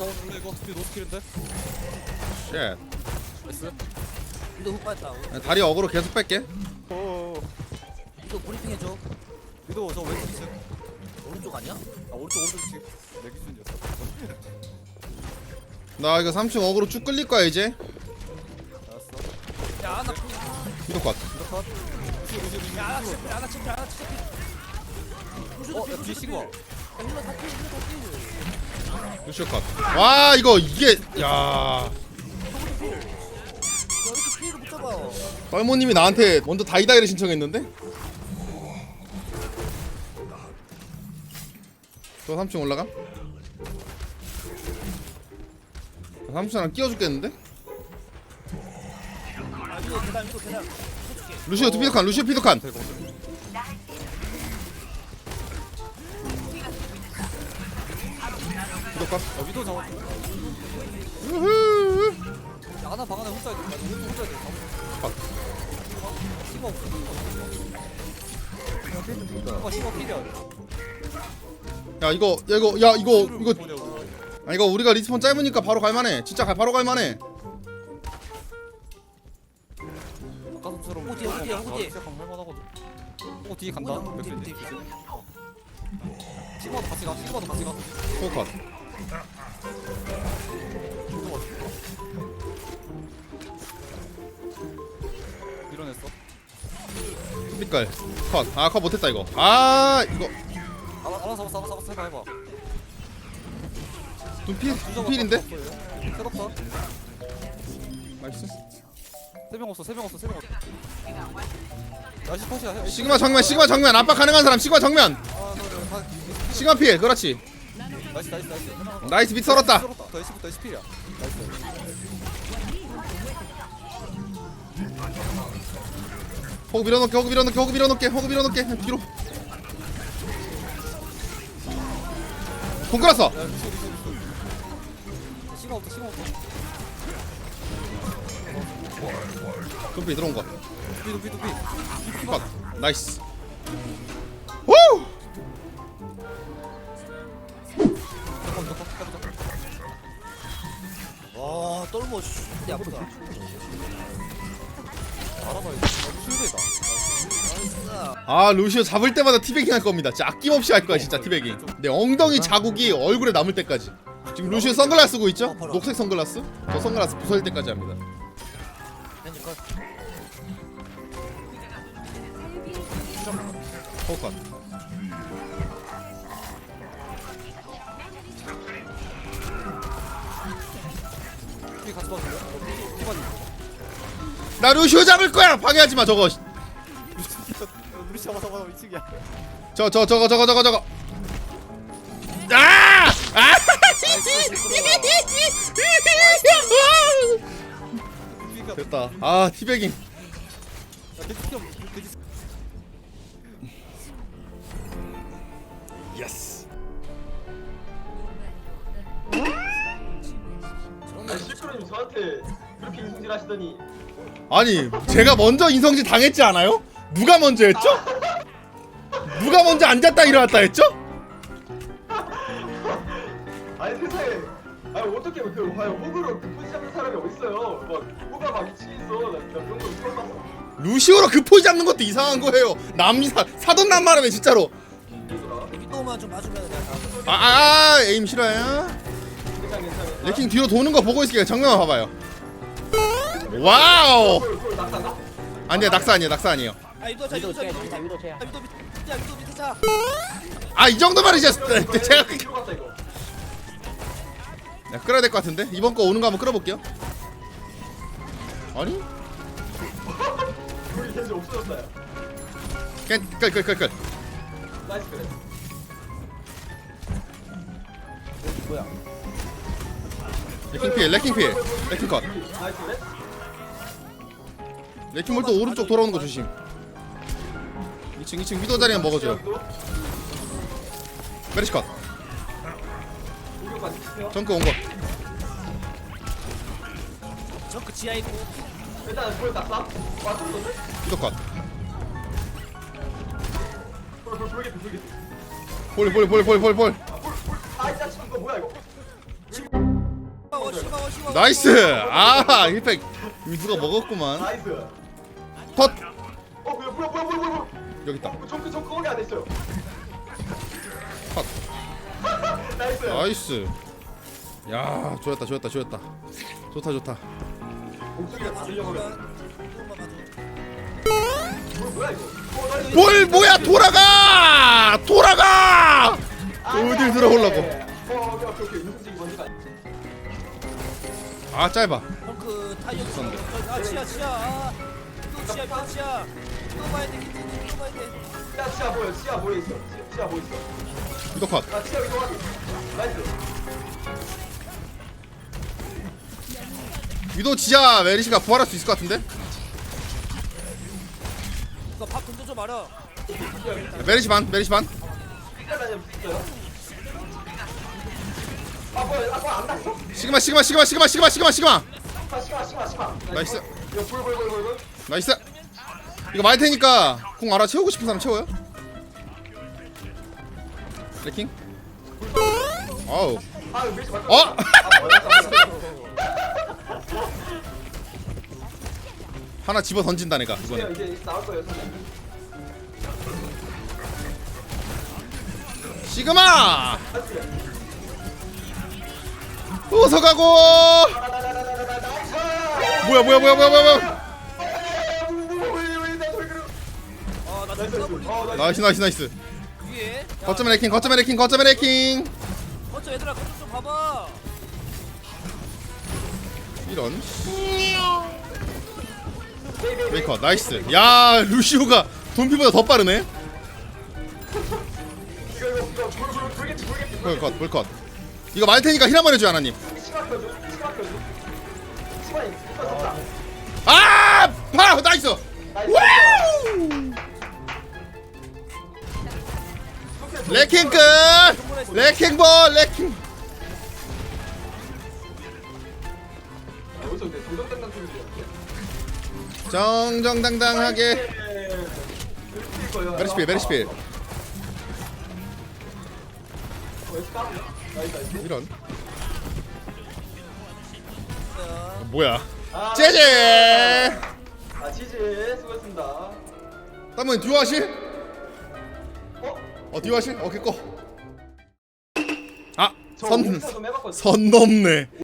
잡아볼래 이거 스피 노스킬인데 쉣. 나이스 위도 훅 빠졌다 다리 어그로 계속 뺄게. 오오오 위도 브리핑 해줘. 위도 저 왼쪽 2층 오른쪽 아니야? 아 오른쪽 오른쪽 2층 내 기준이었어. 나 이거 3층 어그로 쭉 끌릴 거야 이제. 알았어. 야나 이럴 것 같아 이거 컷. 루시 야나 챔피 야나 챔피 야나 챔피 어? 야 뒤에 다 루시오 컷 와 이거 이게 야 빨모님이 나한테 먼저 다이다이를 신청했는데 저 3층 올라가? 3층이랑 끼워 죽겠는데? 아 위도 계단 위도 계단 루시오 피드칸 루시오 피드칸 대박 피드칸 야 위도 잡아. 우후. 야 하나 방 안에 혼자 있는 거야 오른쪽 혼자 있는 아. 시그마 없어 시그마 시그마 필이야 야 이거 야 이거 야 이거. 이거 아 이거 우리가 리스폰 짧으니까 바로 갈만해. 진짜 가, 바로 갈만해. 가슴처럼. 호디. 시작하면 할만하거든. 어 뒤에 간다. 호디, 뒤에 시그마도 같이 가 시그마도 같이 가. 포컷 밀어냈어. 빛깔. 컷 아 컷 못했다 이거. 아 이거. 알아 알아 잡았어 알아 잡았어 해봐. 해봐 두필 두필인데? 새롭다 나이스. 세명 없어 세 명 없어 세 명 없어. 나이스 컷이야. 해 시그마 정면 시그마 정면. 압박 가능한 사람 시그마 정면. 아 그래 다 시그마 필 그렇지 나이스 나이스 나이스. 나이스 빛 썰었다. 썰었다 더 SP부터 SP야. 나이스 호구 밀어넣게 호구 밀어넣게 호구 밀어넣게 호구 밀어넣게. 뒤로. 공 끌었어. 야 시간 없다 시간 없다. 좀비 들어온 거. 두피 두피 두피 컷 나이스. 우 와 떨모 씨 근데 아프다. 아 루시오 잡을 때마다 티베깅 할 겁니다. 진짜 아낌없이 할 거야 진짜 티베깅 내 엉덩이 자국이 얼굴에 남을 때까지. 지금 루시오 선글라스 쓰고 있죠? 녹색 선글라스? 저 선글라스 부서질 때까지 합니다. 벤지 컷. 호컷 나 루시오 잡을 거야! 방해하지 마 저거. 우리 잡아 잡아 2층이야 저 저 저거 저거 저거 저거. 아! 아! 됐다. 아 티베깅 야 돼지 아니 실크로님 저한테 그렇게 인승질 하시더니. 아니 제가 먼저 인성질 당했지 않아요? 누가 먼저 했죠? 누가 먼저 앉았다 일어났다 했죠? 아니 세상에. 아니 어떻게 그 과연 호구로 그 포지 잡는 사람이 어딨어요? 막 호구가 막 미치겠어. 나, 나 그런 거 처음 봤어. 루시오로 그 포즈 잡는 것도 이상한 거예요. 남사 사돈 남 말하면 진짜로. 그러더라 위도만 좀 봐주면 내가 다 아, 아 에임 괜찮아 레킹 뒤로 도는 거 보고 있으니까 정면 봐봐요. 와우? 아니야 낙사 아니에요 낙사 아니에요. 아 위도 자 위도 자 위도 자 위도 자 위도 밑- 야 위도 밑에 자. 아이 정도만 이제 제가 그렇게 뒤로 갔다 이거. 야, 끌어야 될 것 같은데? 이번 거 오는 거 한번 끌어볼게요. 아니? 우리 겐지 없어졌어요 끌끌끌끌끌 나이스 그래. 뭐야 레킹 피해 레킹 피해 레킹 컷 레킹 볼또 오른쪽 돌아오는 거 조심 2층 2층 위도 자리만 먹어줘요 여기도 메리시 컷 정크 온거 저그 지하 있고 일단 그걸 낙사 맞췄는데? 위도 컷 볼볼 볼게 볼게 볼볼볼볼 볼볼 아이 짜증 이거 뭐야 이거 나이스 아 힐팩 이거 누가 먹었구만 나이스. 덧어 뭐야 뭐야 뭐야 뭐야 뭐야. 여기 있다 어, 정크 정크 거기 안 했어요. 컷 나이스. 나이스 야 좋았다 좋았다 좋았다 좋다 좋다 뭘 뭐야 돌아가 돌아가 어딜 들어오려고. 아 짧아 덩크 타이어 아 치아 치아 아 이거 치아 이거 치아 이거 봐야 돼 기준이 이거 봐야 돼 야 치아 보여 치아 보여 있어. 치- 치아 보여 있어. 이거 컷아 치아 이거 하기. 나이스. 위도 지하 메리시가 부활할 수 있을 것 같은데 이거 밥 근도 좀 알아 메리시 반 메리시 반 삐까 다니면 있어요. 아 뭐야 아뭐안 났어? 시그마 시그마 시그마 시그마 시그마 시그마 시그마 아 시마 시마 시마. 나이스. 이거 불불불불불. 나이스 이거 많이 테니까 공 알아 채우고 싶은 사람 채워요 레킹 아우 아 이거 밀지 말고. 어? 하나 집어 던진다 내가 이제 이번에 이제 나올 거예요 선생님. 시그마 나이스. 웃어가고. 나나나나나나 나이스. 뭐야 뭐야 뭐야 뭐야 뭐야. 아나 나이스 나이스 나이스. 나이스 위에. 거점에 레킹 거점에 레킹 거점에 레킹. 어쩌 얘들아 거점 좀 봐봐. 이런. 메이커 나이스. 야 루시오가 돈피보다 더 빠르네. 이거 이거 이거 볼컷 볼컷 이거 말 테니까 힐 한번 해줘 하나님 아! 파! 나이스! 와우! 레킹 끝! 레킹 소리 들렸는데 정정당당하게 네. 메리시필 메리시필 이런 뭐야 제제 아 치즈 수고했습니다 땀은 듀오 하실? 어? 어 듀오 하실? 오케이 꺼저 아! 선, 홈에서 좀 해봤거든요 선 넘네